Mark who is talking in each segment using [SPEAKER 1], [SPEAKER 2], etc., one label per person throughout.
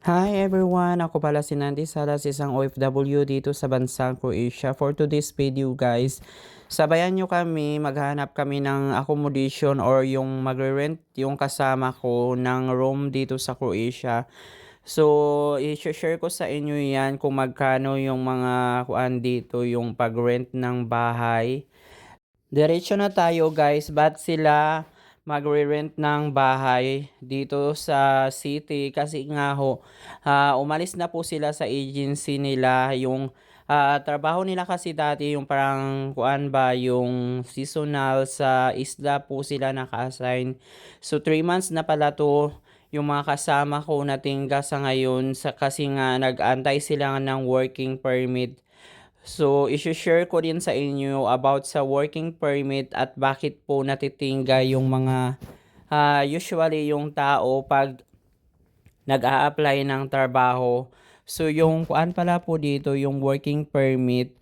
[SPEAKER 1] Hi everyone! Ako pala si Nandi Salas, isang OFW dito sa bansang Croatia. For today's video guys, sabayan nyo kami, maghanap kami ng accommodation or yung magre-rent yung kasama ko ng room dito sa Croatia. So, i-share ko sa inyo yan kung magkano yung mga kuan dito, yung pag-rent ng bahay. Diretso na tayo guys, ba't sila magre-rent ng bahay dito sa city kasi nga ho, ah, umalis na po sila sa agency nila yung ah, trabaho nila kasi dati yung parang kuan ba yung seasonal sa isla po sila naka-assign. So 3 months na pala to yung mga kasama ko na tingga sa ngayon sa kasi nga nag-antay sila ng working permit. So, i-share ko din sa inyo about sa working permit at bakit po natitingga yung mga ah, usually yung tao pag nag-a-apply ng trabaho. So, yung kuan pala po dito, yung working permit,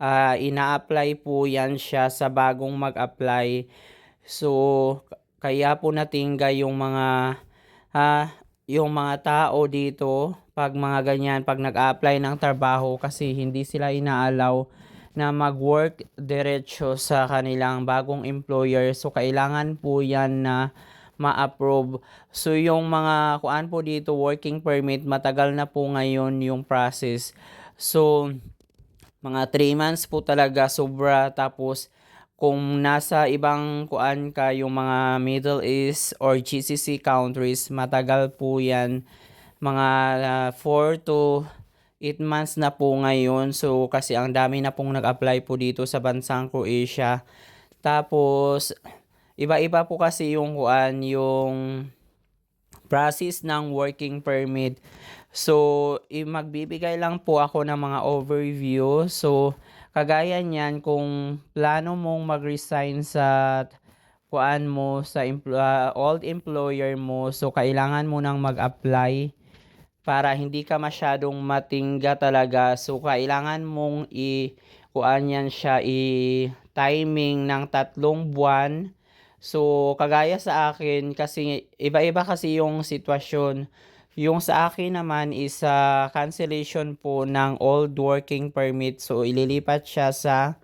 [SPEAKER 1] ah, ina-apply po yan siya sa bagong mag-apply. So, kaya po natingga yung mga ah, yung mga tao dito pag mga ganyan, pag nag-apply ng trabaho kasi hindi sila inaalaw na mag-work diretso sa kanilang bagong employer. So, kailangan po yan na ma-approve. So, yung mga kuan po dito, working permit, matagal na po ngayon yung process. So, mga 3 months po talaga sobra. Tapos, kung nasa ibang kuan ka, yung mga Middle East or GCC countries, matagal po yan. Mga 4 to 8 months na po ngayon. So, kasi ang dami na pong nag-apply po dito sa bansang Croatia. Tapos, iba-iba po kasi yung kuan, yung process ng working permit. So, magbibigay lang po ako ng mga overview. So, kagaya niyan, kung plano mong mag-resign sa kuan mo sa empl- ah, old employer mo, so kailangan mo nang mag-apply para hindi ka masyadong matingga talaga. So, kailangan mong i kuan yan siya i timing ng tatlong buwan. So, kagaya sa akin, kasi iba-iba kasi yung sitwasyon. Yung sa akin naman is ah, cancellation po ng old working permit. So, ililipat siya sa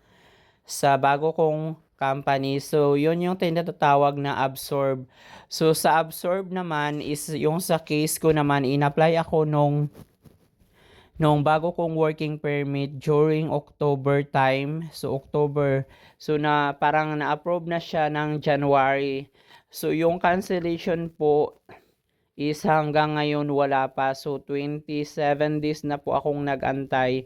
[SPEAKER 1] sa bago kong company. So, yun yung tinatawag na absorb. So, sa absorb naman is yung sa case ko naman, in-apply ako nung nung bago kong working permit during October time. So, October. So, na parang na-approve na siya ng January. So, yung cancellation po is hanggang ngayon wala pa. So, 27 days na po akong nag-antay.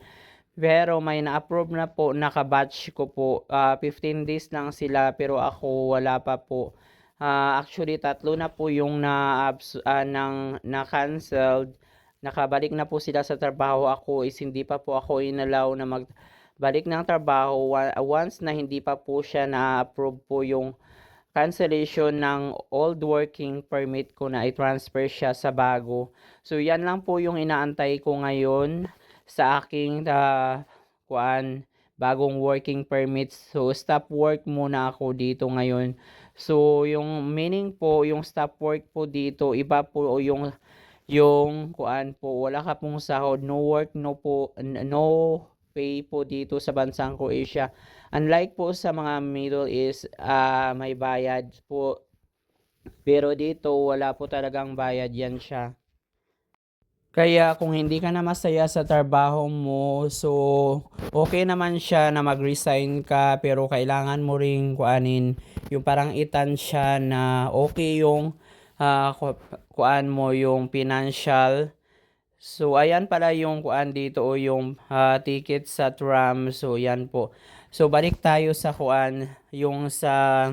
[SPEAKER 1] Pero may na-approve na po, naka-batch ko po. Ah, 15 days lang sila pero ako wala pa po. Ah, actually, tatlo na po yung na, ah, ng, na-cancelled. Nakabalik na po sila sa trabaho. Ako is hindi pa po ako inalaw na magbalik ng trabaho. Once na hindi pa po siya na-approve po yung cancellation ng old working permit ko na i-transfer siya sa bago. So, yan lang po yung inaantay ko ngayon sa aking ah, kuan bagong working permit. So, stop work muna ako dito ngayon. So, yung meaning po, yung stop work po dito, iba po yung yung kuan po, wala ka pong sahod, no work, no po, no pay po dito sa bansang Croatia. Unlike po sa mga Middle East, ah may bayad po. Pero dito, wala po talagang bayad yan siya. Kaya kung hindi ka na masaya sa trabaho mo, so okay naman siya na mag-resign ka pero kailangan mo ring kuanin yung parang itan siya na okay yung ah, ku- kuan mo yung financial. So ayan pala yung kuan dito o yung ah, ticket sa tram. So yan po. So balik tayo sa kuan yung sa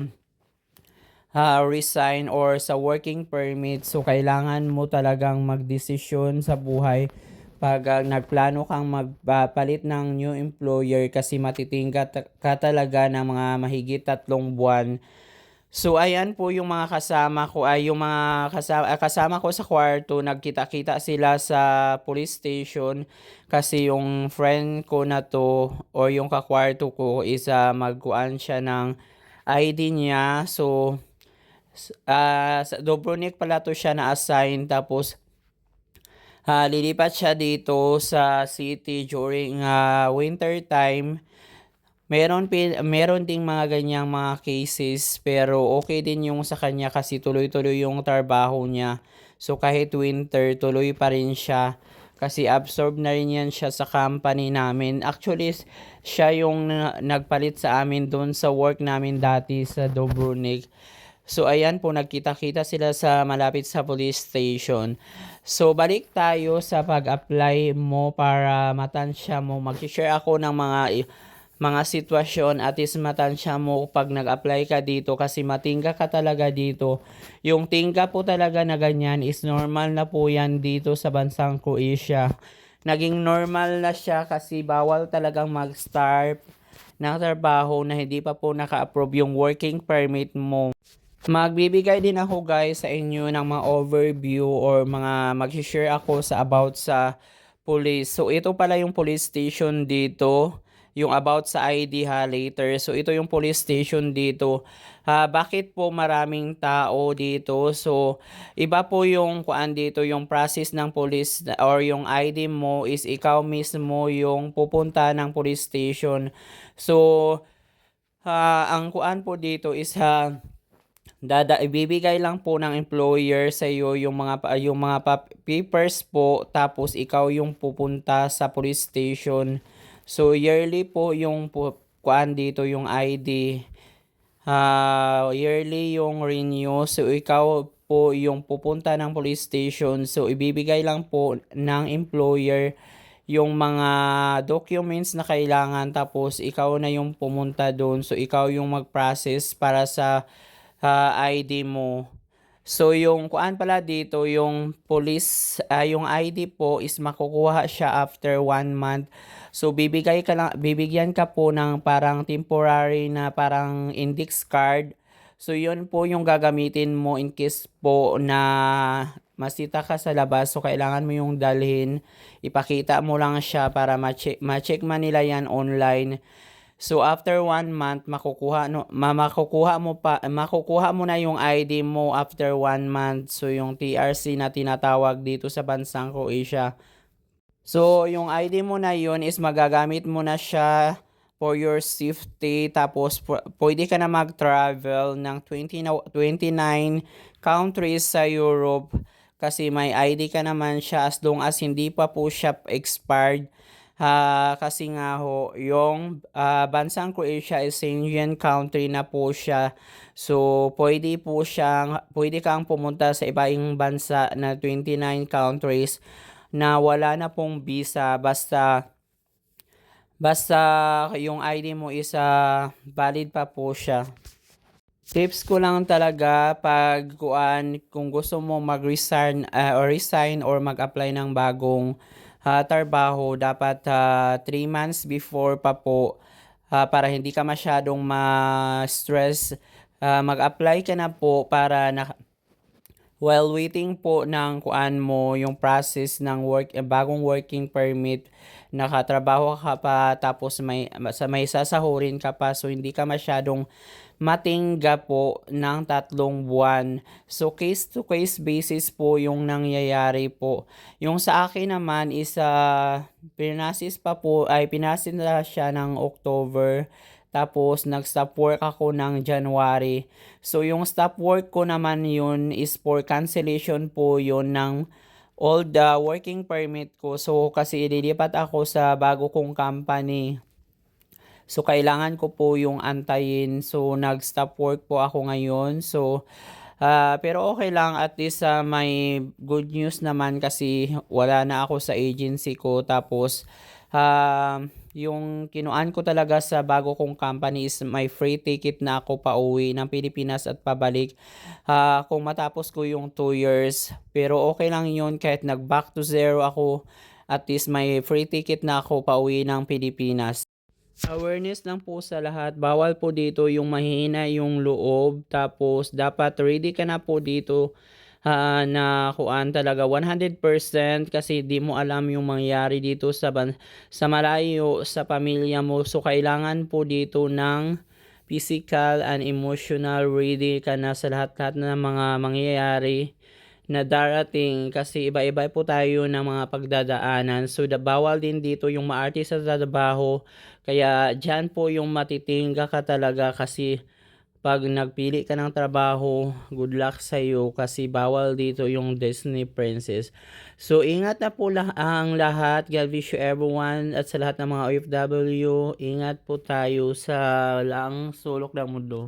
[SPEAKER 1] ah, resign or sa working permit. So, kailangan mo talagang magdesisyon sa buhay pag ah, nagplano kang magpalit ng new employer kasi matitingga ta- ka talaga ng mga mahigit tatlong buwan. So, ayan po yung mga kasama ko, ay yung mga kasama, ah, kasama ko sa kwarto, nagkita-kita sila sa police station kasi yung friend ko na to or yung kakwarto ko is ah, magkuan siya ng ID niya. So, Ah sa Dubrovnik pala to siya na-assign tapos ah, lilipat siya dito sa city during ah, winter time. Meron, meron ding mga ganyang mga cases pero okay din yung sa kanya kasi tuloy-tuloy yung trabaho niya. So kahit winter, tuloy pa rin siya kasi absorb na rin yan siya sa company namin. Actually, siya yung na- nagpalit sa amin doon sa work namin dati sa Dobrunik. So ayan po, nagkita-kita sila sa malapit sa police station. So balik tayo sa pag-apply mo para matansya mo. Mag-share ako ng mga mga sitwasyon at is matansya mo pag nag-apply ka dito kasi matingga ka talaga dito. Yung tingga po talaga na ganyan is normal na po yan dito sa bansang Croatia. Naging normal na siya kasi bawal talagang mag-start ng trabaho na hindi pa po naka-approve yung working permit mo. Magbibigay din ako guys sa inyo ng mga overview or mga mag-share ako sa about sa police. So ito pala yung police station dito. Yung about sa ID ha later. So ito yung police station dito. Ha, bakit po maraming tao dito? So iba po yung kuan dito yung process ng police or yung ID mo is ikaw mismo yung pupunta ng police station. So ha, ang kuan po dito is ha dada ibibigay lang po ng employer sa iyo yung mga yung mga pa- papers po tapos ikaw yung pupunta sa police station. So yearly po yung kuan dito yung ID. Ah, yearly yung renew. So ikaw po yung pupunta ng police station. So ibibigay lang po ng employer yung mga documents na kailangan tapos ikaw na yung pumunta doon. So ikaw yung mag-process para sa ah, ID mo. So yung kuan pala dito, yung police, ah, yung ID po is makukuha siya after one month. So bibigay ka lang, bibigyan ka po ng parang temporary na parang index card. So yun po yung gagamitin mo in case po na masita ka sa labas. So kailangan mo yung dalhin. Ipakita mo lang siya para ma-check, ma-check man nila yan online. So after one month makukuha no ma- makukuha mo pa makukuha mo na yung ID mo after one month. So yung TRC na tinatawag dito sa bansang Croatia. So yung ID mo na yun is magagamit mo na siya for your safety tapos pwede ka na mag-travel ng 20 na- 29 countries sa Europe kasi may ID ka naman siya as long as hindi pa po siya expired. Ha, kasi nga ho, yung ah, bansang Croatia is Schengen country na po siya. So, pwede po siyang, pwede kang pumunta sa ibang bansa na 29 countries na wala na pong visa basta basta yung ID mo is ah, valid pa po siya. Tips ko lang talaga pag kuan kung gusto mo mag-resign ah, or resign or mag-apply ng bagong ah, trabaho dapat 3 months before pa po ah, para hindi ka masyadong ma-stress. Ah, mag-apply ka na po para na while waiting po ng kuan mo yung process ng work eh, bagong working permit nakatrabaho ka pa tapos may sa may sasahurin ka pa so hindi ka masyadong matingga po ng tatlong buwan. So case to case basis po yung nangyayari po. Yung sa akin naman is uh, pinasis pa po ay pinasin na siya ng October tapos nag-stop work ako ng January. So yung stop work ko naman yun is for cancellation po yun ng all the working permit ko. So kasi ililipat ako sa bago kong company. So, kailangan ko po yung antayin. So, nag-stop work po ako ngayon. So, ah, pero okay lang. At least ah, may good news naman kasi wala na ako sa agency ko. Tapos, ah, yung kinuan ko talaga sa bago kong company is may free ticket na ako pa uwi ng Pilipinas at pabalik. Ah, kung matapos ko yung 2 years. Pero okay lang yun kahit nag-back to zero ako. At least may free ticket na ako pa uwi ng Pilipinas. Awareness lang po sa lahat. Bawal po dito yung mahina yung loob. Tapos, dapat ready ka na po dito ah, na kuan talaga 100% kasi di mo alam yung mangyari dito sa, ban- sa malayo, sa pamilya mo. So, kailangan po dito ng physical and emotional ready ka na sa lahat-lahat ng mga mangyayari na darating kasi iba-iba po tayo ng mga pagdadaanan. So, da bawal din dito yung maarte sa trabaho. Kaya diyan po yung matitingga ka talaga kasi 'pag nagpili ka ng trabaho, good luck sa'yo kasi bawal dito yung Disney Princess. So, ingat na po lah ang lahat. God bless you everyone at sa lahat ng mga OFW, ingat po tayo sa laang sulok ng mundo.